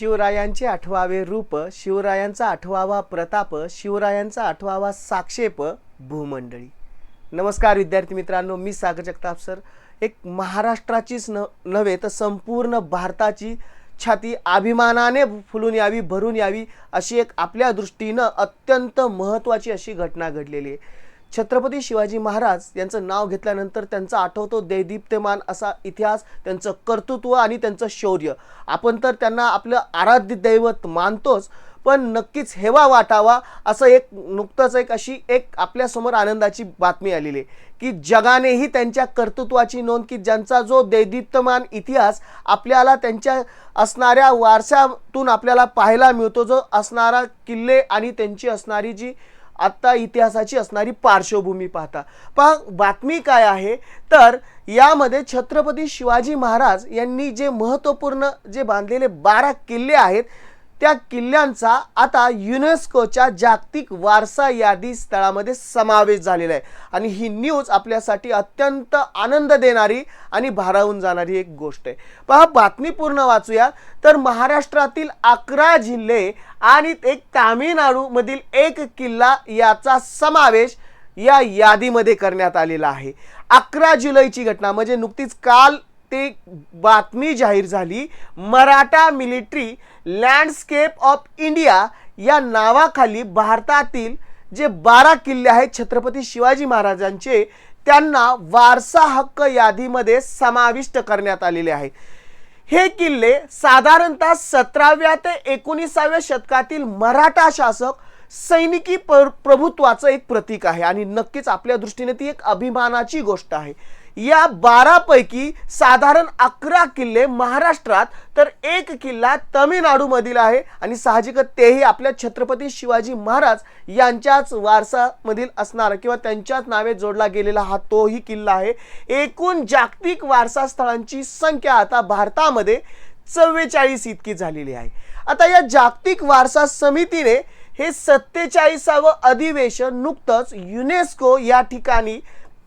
शिवरायांचे आठवावे रूप शिवरायांचा आठवावा प्रताप शिवरायांचा आठवावा साक्षेप भूमंडळी. नमस्कार विद्यार्थी मित्रांनो मी सागर जगताप सर. एक महाराष्ट्राचीच न नव्हे तर संपूर्ण भारताची छाती अभिमानाने फुलून यावी भरून यावी अशी एक आपल्या दृष्टीनं अत्यंत महत्त्वाची अशी घटना घडलेली आहे. छत्रपती शिवाजी महाराज यांचं नाव घेतल्यानंतर त्यांचा आठवतो दैदीप्यमान असा इतिहास त्यांचं कर्तृत्व आणि त्यांचं शौर्य. आपण तर त्यांना आपलं आराध्य दैवत मानतोच पण नक्कीच हेवा वाटावा असं एक नुकतंच एक अशी एक आपल्यासमोर आनंदाची बातमी आलेली आहे की जगानेही त्यांच्या कर्तृत्वाची नोंद की ज्यांचा जो दैदिप्यमान इतिहास आपल्याला त्यांच्या असणाऱ्या वारशातून आपल्याला पाहायला मिळतो जो असणारा किल्ले आणि त्यांची असणारी जी आत्ता इतिहासाची असणारी पार्श्वभूमी पाहता. पहा बातमी काय आहे? तर यामध्ये छत्रपती शिवाजी महाराज यांनी जे महत्त्वपूर्ण जे बांधलेले बारा किल्ले आहेत त्या किल्ल्यांचा आता युनेस्कोच्या जागतिक वारसा यादी स्थळामध्ये समावेश झालेला आहे. आणि ही न्यूज आपल्यासाठी अत्यंत आनंद देणारी आणि भारावून जाणारी एक गोष्ट आहे. पहा बातमी पूर्ण वाचूया. तर महाराष्ट्रातील अकरा जिल्हे आणि एक तामिळनाडूमधील एक किल्ला याचा समावेश या यादीमध्ये करण्यात आलेला आहे. अकरा जुलैची घटना म्हणजे नुकतीच काल ते बातमी जाहीर झाली. Maratha military landscape of India या नावाखाली भारतातील जे बारा किल्ले आहेत छत्रपती शिवाजी महाराजांचे त्यांना वारसा हक्क यादीमध्ये समाविष्ट करण्यात आलेले आहे. हे किल्ले साधारणतः सतराव्या ते एकोणीसाव्या शतकातील मराठा शासक सैनिकी प्र प्रभुत्वाचं एक प्रतीक आहे आणि नक्कीच आपल्या दृष्टीने ती एक अभिमानाची गोष्ट आहे. या बारापैकी साधारण अकरा किल्ले महाराष्ट्रात तर एक किल्ला तमिळनाडूमधील आहे आणि साहजिकच तेही आपल्या छत्रपती शिवाजी महाराज यांच्याच वारसामधील असणारा किंवा त्यांच्याच नावे जोडला गेलेला हा तोही किल्ला आहे. एकूण जागतिक वारसा स्थळांची संख्या आता भारतामध्ये चव्वेचाळीस इतकी झालेली आहे. आता या जागतिक वारसा समितीने हे सत्तेचाळीसावं अधिवेशन नुकतंच युनेस्को या ठिकाणी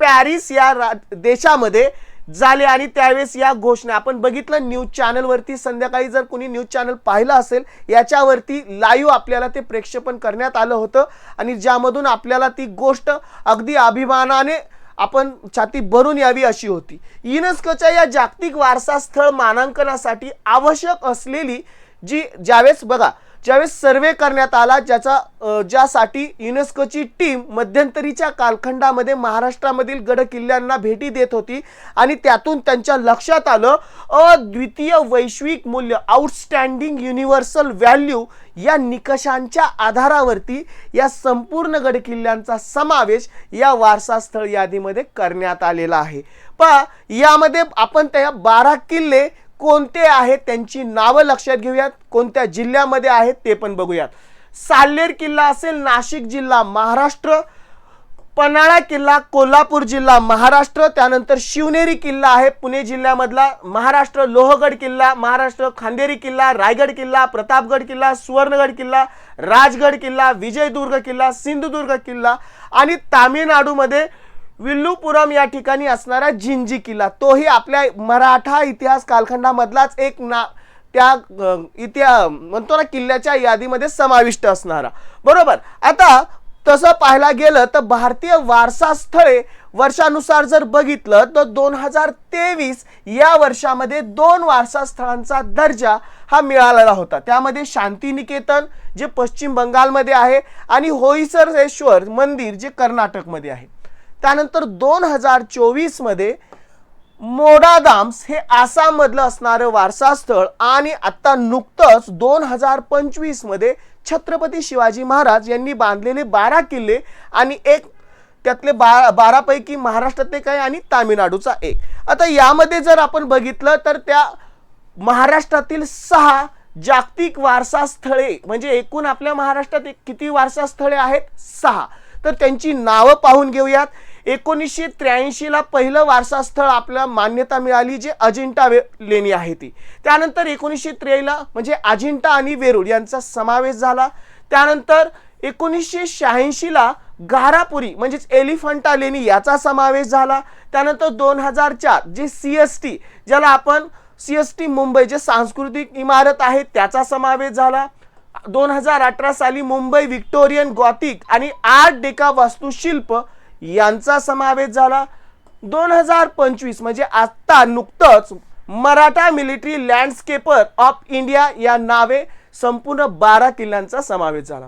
पॅरिस या रा देशामध्ये झाले आणि त्यावेळेस या घोषणा. आपण बघितलं न्यूज चॅनलवरती संध्याकाळी जर कोणी न्यूज चॅनल पाहिलं असेल याच्यावरती लाईव्ह आपल्याला ते प्रेक्षेपण करण्यात आलं होतं. आणि ज्यामधून आपल्याला ती गोष्ट अगदी अभिमानाने आपण छाती भरून यावी अशी होती. युनेस्कोच्या या जागतिक वारसा स्थळ मानांकनासाठी आवश्यक असलेली जी ज्यावेळेस बघा ज्यावेळेस सर्वे करण्यात आला ज्याचा ज्यासाठी युनेस्कोची टीम मध्यंतरीच्या कालखंडामध्ये महाराष्ट्रामधील गड किल्ल्यांना भेटी देत होती आणि त्यातून त्यांच्या लक्षात आलं अद्वितीय वैश्विक मूल्य आउटस्टँडिंग युनिव्हर्सल व्हॅल्यू या निकषांच्या आधारावरती या संपूर्ण गड किल्ल्यांचा समावेश या वारसास्थळ यादीमध्ये करण्यात आलेला आहे. पहा यामध्ये आपण त्या बारा किल्ले कोणते आहेत त्यांची नावं लक्षात घेऊयात. कोणत्या जिल्ह्यामध्ये आहेत ते पण बघूयात. साल्लेर किल्ला असेल नाशिक जिल्हा महाराष्ट्र. पन्हाळा किल्ला कोल्हापूर जिल्हा महाराष्ट्र. त्यानंतर शिवनेरी किल्ला आहे पुणे जिल्ह्यामधला. महाराष्ट्र लोहगड किल्ला महाराष्ट्र खांदेरी किल्ला रायगड किल्ला प्रतापगड किल्ला सुवर्णगड किल्ला राजगड किल्ला विजयदुर्ग किल्ला सिंधुदुर्ग किल्ला आणि तामिळनाडूमध्ये विल्लुपुरम या ठिकाणी असणारा जिंजी किल्ला. तोही आपल्या मराठा इतिहास कालखंडामधलाच एक ना त्या इतिहा म्हणतो ना किल्ल्याच्या यादीमध्ये समाविष्ट असणारा. बरोबर? आता तसं पाहायला गेलं तर भारतीय वारसा स्थळे वर्षानुसार जर बघितलं तर दोन हजार तेवीस या वर्षामध्ये दोन वारसा स्थळांचा दर्जा हा मिळालेला होता. त्यामध्ये शांतिनिकेतन जे पश्चिम बंगालमध्ये आहे आणि होईसरेश्वर मंदिर जे कर्नाटकमध्ये आहे. त्यानंतर दोन हजार चोवीसमध्ये मोडादाम्स हे आसाममधलं असणारं वारसास्थळ आणि आत्ता नुकतंच दोन हजार पंचवीसमध्ये छत्रपती शिवाजी महाराज यांनी बांधलेले बारा किल्ले आणि एक त्यातले बा बारापैकी महाराष्ट्रातले काय आणि तामिळनाडूचा एक. आता यामध्ये जर आपण बघितलं तर त्या महाराष्ट्रातील सहा जागतिक वारसा स्थळे म्हणजे एकूण आपल्या महाराष्ट्रात एक किती वारसा स्थळे आहेत? सहा. तर त्यांची नावं पाहून घेऊयात. एकोणीसशे त्र्याऐंशीला पहिलं वारसा स्थळ आपल्याला मान्यता मिळाली जे अजिंठा वे लेणी आहे ती. त्यानंतर एकोणीसशे त्रेला म्हणजे अजिंठा आणि वेरूळ यांचा समावेश झाला. त्यानंतर एकोणीसशे शहाऐंशीला गारापुरी म्हणजेच एलिफंटा लेणी याचा समावेश झाला. त्यानंतर दोन हजार चार जे सी एस टी ज्याला आपण सी एस टी मुंबई जे सांस्कृतिक इमारत आहे त्याचा समावेश झाला. दोन हजार अठरा साली मुंबई विक्टोरियन गॉथिक आणि आर्ट डेका वास्तुशिल्प यांचा समावेश झाला. दोन हजार पंचवीस म्हणजे आत्ता नुकतंच Maratha military landscaper of India या नावे संपूर्ण बारा किल्ल्यांचा समावेश झाला.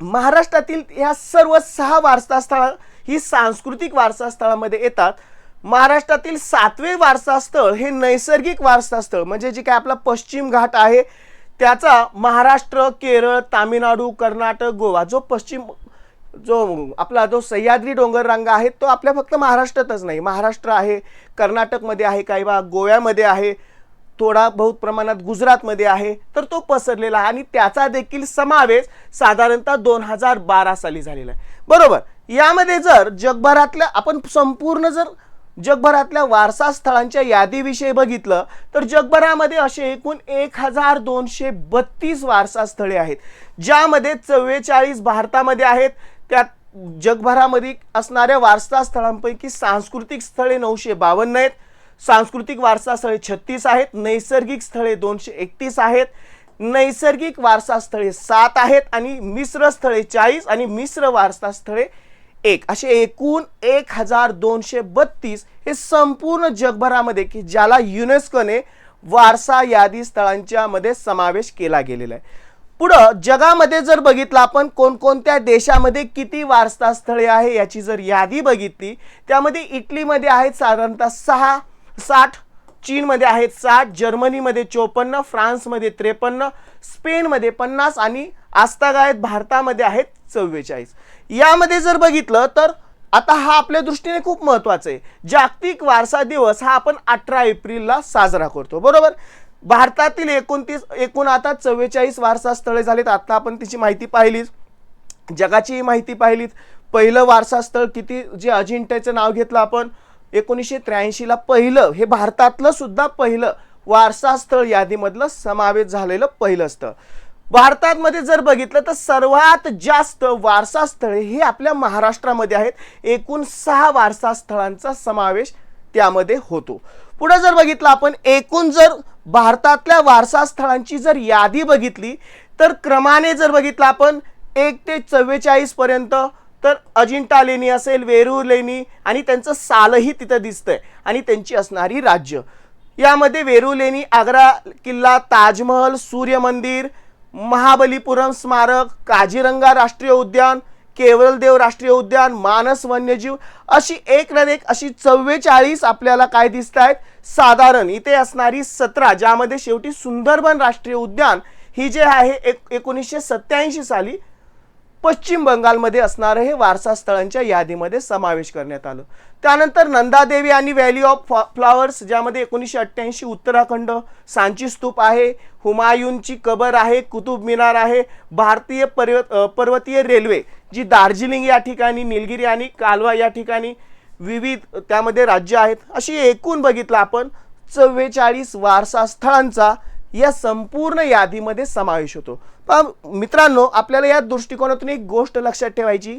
महाराष्ट्रातील ह्या सर्व सहा वारसास्थळं ही सांस्कृतिक वारसास्थळामध्ये येतात. महाराष्ट्रातील सातवे वारसास्थळ हे नैसर्गिक वारसास्थळ म्हणजे जे काय आपला पश्चिम घाट आहे त्याचा महाराष्ट्र केरळ तामिळनाडू कर्नाटक गोवा जो पश्चिम जो आपला जो सह्याद्री डोंगर रांगा आहे तो आपल्या फक्त महाराष्ट्रातच नाही. महाराष्ट्र आहे कर्नाटकमध्ये आहे काही भाग गोव्यामध्ये आहे थोडा बहुत प्रमाणात गुजरातमध्ये आहे तर तो पसरलेला आहे आणि त्याचा देखील समावेश साधारणतः दोन हजार बारा साली झालेला आहे. बरोबर? यामध्ये जर जगभरातल्या आपण संपूर्ण जर जगभरातल्या वारसा स्थळांच्या यादीविषयी बघितलं तर जगभरामध्ये असे एकूण एक हजार दोनशे बत्तीस वारसा स्थळे आहेत ज्यामध्ये चव्वेचाळीस भारतामध्ये आहेत त्यात जगभरामध्ये असणाऱ्या वारसा स्थळांपैकी सांस्कृतिक स्थळे नऊशे बावन्न आहेत. सांस्कृतिक वारसा स्थळे छत्तीस आहेत. नैसर्गिक स्थळे दोनशे एकतीस आहेत. नैसर्गिक वारसा स्थळे सात आहेत आणि मिश्र स्थळे चाळीस आणि मिश्र वारसा स्थळे एक. असे एकूण एक हजार दोनशे बत्तीस हे संपूर्ण जगभरामध्ये की ज्याला युनेस्कोने वारसा यादी स्थळांच्या मध्ये समावेश केला गेलेला आहे. पुढं जगामध्ये जर बघितलं आपण कोणकोणत्या देशामध्ये किती वारसा स्थळे आहे याची जर यादी बघितली त्यामध्ये इटलीमध्ये आहेत साधारणतः सहा साठ चीनमध्ये आहेत साठ जर्मनीमध्ये चोपन्न फ्रान्समध्ये त्रेपन्न स्पेनमध्ये पन्नास आणि आस्थागायत भारतामध्ये आहेत चव्वेचाळीस. यामध्ये जर बघितलं तर आता हा आपल्या दृष्टीने खूप महत्त्वाचा आहे. जागतिक वारसा दिवस हा आपण अठरा एप्रिलला साजरा करतो. बरोबर? भारतातील एकोणतीस एकूण आता चव्वेचाळीस वारसा स्थळे झालीत. आता आपण तिची माहिती पाहिलीच. जगाचीही माहिती पाहिलीत पहिलं वारसास्थळ किती जे अजिंठ्याचं नाव घेतलं आपण? एकोणीसशे त्र्याऐंशीला पहिलं हे भारतातलं सुद्धा पहिलं वारसास्थळ यादीमधलं समावेश झालेलं पहिलं स्थळ. भारतामध्ये जर बघितलं तर सर्वात जास्त वारसास्थळे ही आपल्या महाराष्ट्रामध्ये आहेत. एकूण सहा वारसास्थळांचा समावेश त्यामध्ये होतो. पुढे जर बघितलं आपण एकूण जर भारतातल्या वारसा स्थळांची जर यादी बघितली तर क्रमाने जर बघितलं आपण एक ते चव्वेचाळीस पर्यंत तर अजिंठा लेणी असेल वेरूर लेणी आणि त्यांचं सालही तिथं दिसतंय आणि त्यांची असणारी राज्य. यामध्ये वेरूर लेणी आग्रा किल्ला ताजमहल सूर्य मंदिर महाबलीपुरम स्मारक काझीरंगा राष्ट्रीय उद्यान केवलदेव राष्ट्रीय उद्यान मानस वन्यजीव अशी एक न एक अशी चव्वेचाळीस आपल्याला काय दिसत आहेत साधारण इथे असणारी सतरा ज्यामध्ये शेवटी सुंदरबन राष्ट्रीय उद्यान ही जे आहे एक एकोणीसशे सत्याऐंशी साली पश्चिम बंगालमध्ये असणारं हे वारसा स्थळांच्या यादीमध्ये समावेश करण्यात आलं. त्यानंतर नंदादेवी आणि व्हॅली ऑफ फ्लॉवर्स ज्यामध्ये एकोणीसशे अठ्ठ्याऐंशी उत्तराखंड सांची स्तूप आहे हुमायूनची कबर आहे कुतुब मिनार आहे भारतीय पर्वत पर्वतीय रेल्वे जी दार्जिलिंग या ठिकाणी निलगिरी आणि कालवा या ठिकाणी विविध त्यामध्ये राज्य आहेत अशी एकूण बघितलं आपण चव्वेचाळीस वारसा स्थळांचा या संपूर्ण यादीमध्ये समावेश होतो. पण मित्रांनो आपल्याला या दृष्टिकोनातून एक गोष्ट लक्षात ठेवायची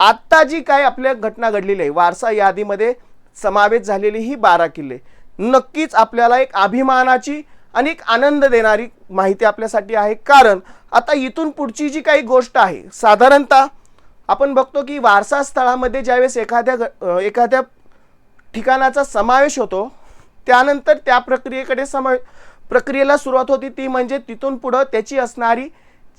आत्ता जी काय आपल्या घटना घडलेली आहे वारसा यादीमध्ये समावेश झालेली ही बारा किल्ले नक्कीच आपल्याला एक अभिमानाची आणि एक आनंद देणारी माहिती आपल्यासाठी आहे. कारण आता इथून पुढची जी काही गोष्ट आहे साधारणतः आपण बघतो की वारसा स्थळामध्ये ज्यावेळेस एखाद्या एखाद्या ठिकाणाचा समावेश होतो त्यानंतर त्या प्रक्रियेकडे समा प्रक्रियेला सुरुवात होती ती म्हणजे तिथून पुढं त्याची असणारी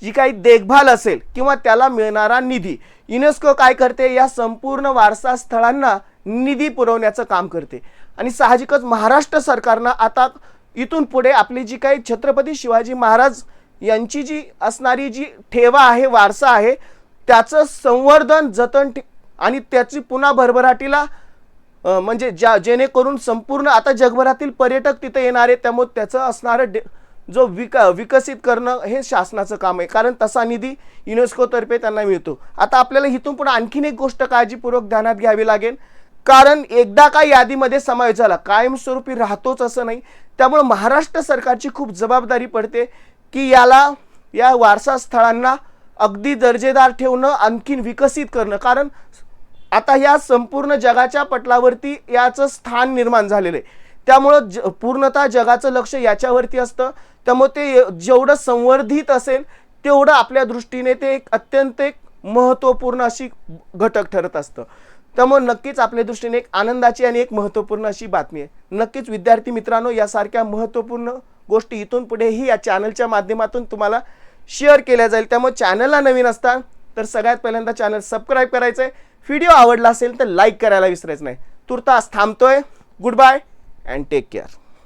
जी काही देखभाल असेल किंवा त्याला मिळणारा निधी. युनेस्को काय करते? या संपूर्ण वारसा स्थळांना निधी पुरवण्याचं काम करते. आणि साहजिकच महाराष्ट्र सरकारनं आता इथून पुढे आपली जी काही छत्रपती शिवाजी महाराज यांची जी असणारी जी ठेवा आहे वारसा आहे त्याचं संवर्धन जतन ठे- आणि त्याची पुन्हा भरभराटीला म्हणजे ज्या जेणेकरून संपूर्ण आता जगभरातील पर्यटक तिथे येणार त्यामुळे त्याचं असणारं डे जो विक विकसित करणं हे शासनाचं काम आहे. कारण तसा निधी युनेस्कोतर्फे त्यांना मिळतो. आता आपल्याला इथून पुढे आणखीन एक गोष्ट काळजीपूर्वक ध्यानात घ्यावी लागेल. कारण एकदा का यादीमध्ये समावेश झाला कायमस्वरूपी राहतोच असं नाही. त्यामुळे महाराष्ट्र सरकारची खूप जबाबदारी पडते की याला या वारसा स्थळांना अगदी दर्जेदार ठेवणं आणखीन विकसित करणं. कारण आता या संपूर्ण जगाच्या पटलावरती याचं स्थान निर्माण झालेलं आहे. त्यामुळं ज पूर्णतः जगाचं लक्ष याच्यावरती असतं. त्यामुळे ते जेवढं संवर्धित असेल तेवढं आपल्या दृष्टीने ते एक अत्यंत एक महत्त्वपूर्ण अशी घटक ठरत असतं. त्यामुळे नक्कीच आपल्या दृष्टीने एक आनंदाची आणि एक महत्त्वपूर्ण अशी बातमी आहे. नक्कीच विद्यार्थी मित्रांनो यासारख्या महत्त्वपूर्ण गोष्टी इथून पुढेही या चॅनलच्या माध्यमातून तुम्हाला शेअर केल्या जाईल. त्यामुळे चॅनलला नवीन असता तर सगळ्यात पहिल्यांदा चॅनल सबस्क्राईब करायचं आहे व्हिडिओ आवडला असेल तर लाईक करायला विसरायचं नाही. तुर्तास थांबतोय. Goodbye and take care